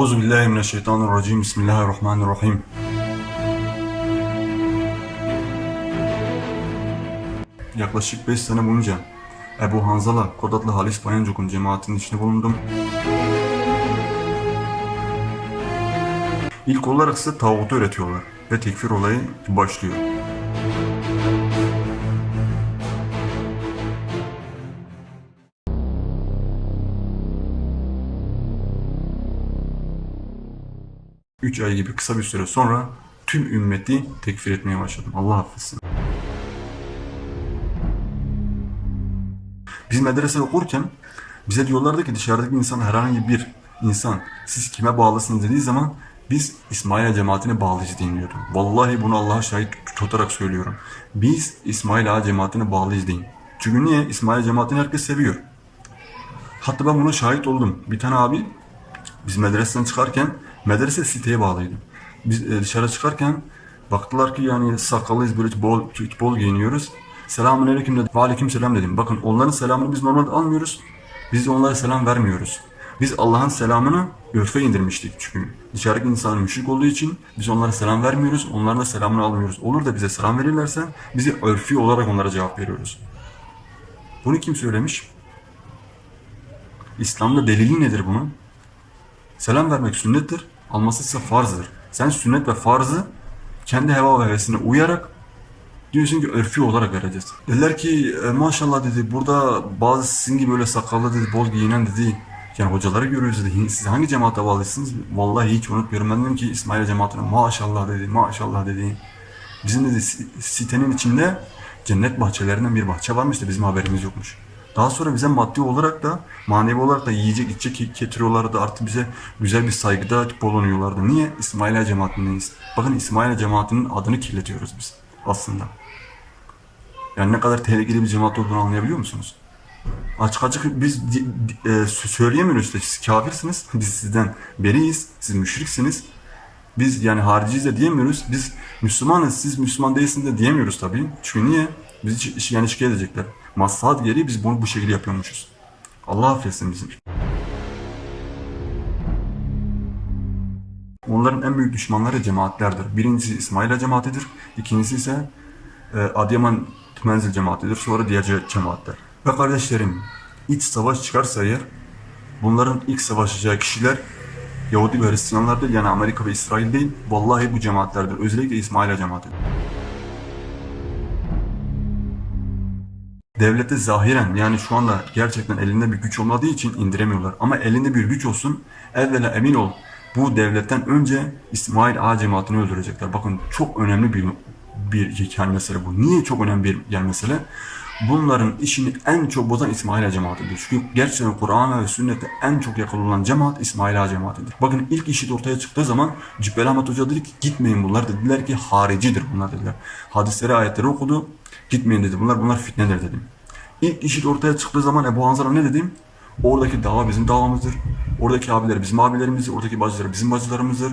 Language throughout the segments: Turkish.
Euzubillahimineşşeytanirracim. Bismillahirrahmanirrahim. Yaklaşık 5 sene boyunca Ebu Hanzala, Kodatlı Halis Bayancuk'un cemaatinin içinde bulundum. İlk olarak size tağutu öğretiyorlar ve tekfir olayı başlıyor. Üç ay gibi kısa bir süre sonra tüm ümmeti tekfir etmeye başladım. Allah affetsin. Biz medrese okurken bize diyorlardı ki dışarıdaki insan herhangi bir insan siz kime bağlısınız dediği zaman biz İsmail cemaatine bağlıyız dinliyordum. Vallahi bunu Allah'a şahit tutarak söylüyorum. Biz İsmail Ağa cemaatine bağlıyız deyin. Çünkü niye? İsmail cemaatini herkes seviyor. Hatta ben buna şahit oldum. Bir tane abi biz medreseden çıkarken medrese siteye bağlıydı. Biz e, dışarı çıkarken baktılar ki yani sakallıyız böyle bol, bol giyiniyoruz. Selamun aleyküm dedim. Ve aleyküm selam dedim. Bakın onların selamını biz normalde almıyoruz. Biz onlara selam vermiyoruz. Biz Allah'ın selamını örfe indirmiştik çünkü. Dışarıdaki insan müşrik olduğu için biz onlara selam vermiyoruz. Onların da selamını almıyoruz. Olur da bize selam verirlerse bizi örfi olarak onlara cevap veriyoruz. Bunu kim söylemiş? İslam'da delili nedir bunun? Selam vermek sünnettir, alması ise farzdır. Sen sünnet ve farzı kendi heva ve hevesine uyarak diyorsun ki örfi olarak vereceğiz. Dediler ki "E, maşallah dedi burada bazı sizin gibi böyle sakallı dedi bol giyinen dedi yani hocaları görüyoruz dedi. Siz hangi cemaate bağlısınız? Vallahi hiç unutmuyorum. Ben dedim ki İsmail cemaatine maşallah dedi maşallah dedi. Bizim dedi si- sitenin içinde cennet bahçelerinden bir bahçe varmış da bizim haberimiz yokmuş. Daha sonra bize maddi olarak da manevi olarak da yiyecek içecek getiriyorlardı. Artık bize güzel bir saygıda bulunuyorlardı. Niye? İsmaila cemaatindeyiz. Bakın İsmaila cemaatinin adını kirletiyoruz biz aslında. Yani ne kadar tehlikeli bir cemaat olduğunu anlayabiliyor musunuz? Açık açık biz e, sö- söyleyemiyoruz işte siz kafirsiniz. Biz sizden beriyiz. Siz müşriksiniz. Biz yani hariciyiz de diyemiyoruz. Biz Müslümanız, siz Müslüman değilsiniz de diyemiyoruz tabii. Çünkü niye? Bizi yani şikayet edecekler. Maslahat gereği biz bunu bu şekilde yapıyormuşuz. Allah affetsin bizim. Onların en büyük düşmanları cemaatlerdir. Birincisi İsmaila cemaatidir. İkincisi ise e, Adıyaman Menzil cemaatidir. Sonra diğer ce- cemaatler. Ve kardeşlerim iç savaş çıkarsa eğer bunların ilk savaşacağı kişiler Yahudi ve Hristiyanlar değil yani Amerika ve İsrail değil. Vallahi bu cemaatlerdir. Özellikle İsmaila cemaatidir. Devlete zahiren yani şu anda gerçekten elinde bir güç olmadığı için indiremiyorlar. Ama elinde bir güç olsun evvela emin ol bu devletten önce İsmail Ağa cemaatini öldürecekler. Bakın çok önemli bir bir yani mesele bu. Niye çok önemli bir yani mesele? Bunların işini en çok bozan İsmail cemaatidir. Çünkü gerçekten Kur'an'a ve sünnete en çok yakalanan cemaat İsmail cemaatidir. Bakın ilk işit ortaya çıktığı zaman Cübbeli Ahmet Hoca dedi ki gitmeyin bunlar dediler ki haricidir bunlar dediler. Hadisleri ayetleri okudu. Gitmeyin dedi. Bunlar bunlar fitnedir dedim. İlk işit ortaya çıktığı zaman Ebu Hanzala ne dedim? Oradaki dava bizim davamızdır. Oradaki abiler bizim abilerimizdir. Oradaki bacılar bizim bacılarımızdır.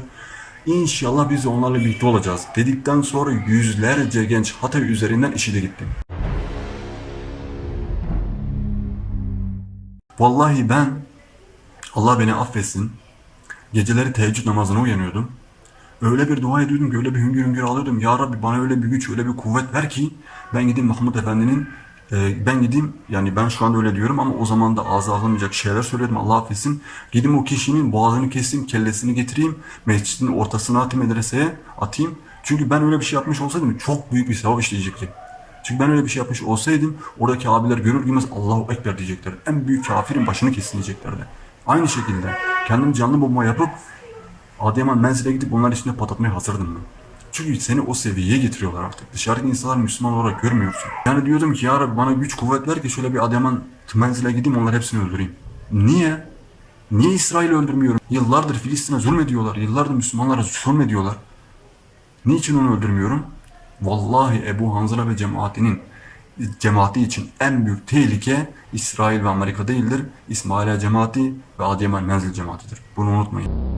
İnşallah biz de onlarla birlikte olacağız. Dedikten sonra yüzlerce genç Hatay üzerinden işide gitti. Vallahi ben Allah beni affetsin. Geceleri teheccüd namazına uyanıyordum. Öyle bir dua ediyordum ki öyle bir hüngür hüngür ağlıyordum. Ya Rabbi bana öyle bir güç, öyle bir kuvvet ver ki ben gideyim Mahmud Efendi'nin e, ben gideyim yani ben şu anda öyle diyorum ama o zaman da ağza alınmayacak şeyler söyledim Allah affetsin. Gideyim o kişinin boğazını keseyim, kellesini getireyim, mescidin ortasına atayım medreseye atayım. Çünkü ben öyle bir şey yapmış olsaydım çok büyük bir sevap işleyecektim. Çünkü ben öyle bir şey yapmış olsaydım oradaki abiler görür görmez Allahu Ekber diyecekler. En büyük kafirin başını kesin. Aynı şekilde kendim canlı bomba yapıp Adıyaman menzile gidip onların içinde patlatmaya hazırdım ben. Çünkü seni o seviyeye getiriyorlar artık. Dışarıdaki insanlar Müslüman olarak görmüyorsun. Yani diyordum ki ya Rabbi bana güç kuvvet ver ki şöyle bir Adıyaman menzile gideyim onları hepsini öldüreyim. Niye? Niye İsrail'i öldürmüyorum? Yıllardır Filistin'e zulmediyorlar. Yıllardır Müslümanlara zulmediyorlar. Niçin onu öldürmüyorum? Vallahi Ebu Hanzala ve cemaatinin cemaati için en büyük tehlike İsrail ve Amerika değildir. İsmaila cemaati ve Adıyaman menzil cemaatidir. Bunu unutmayın.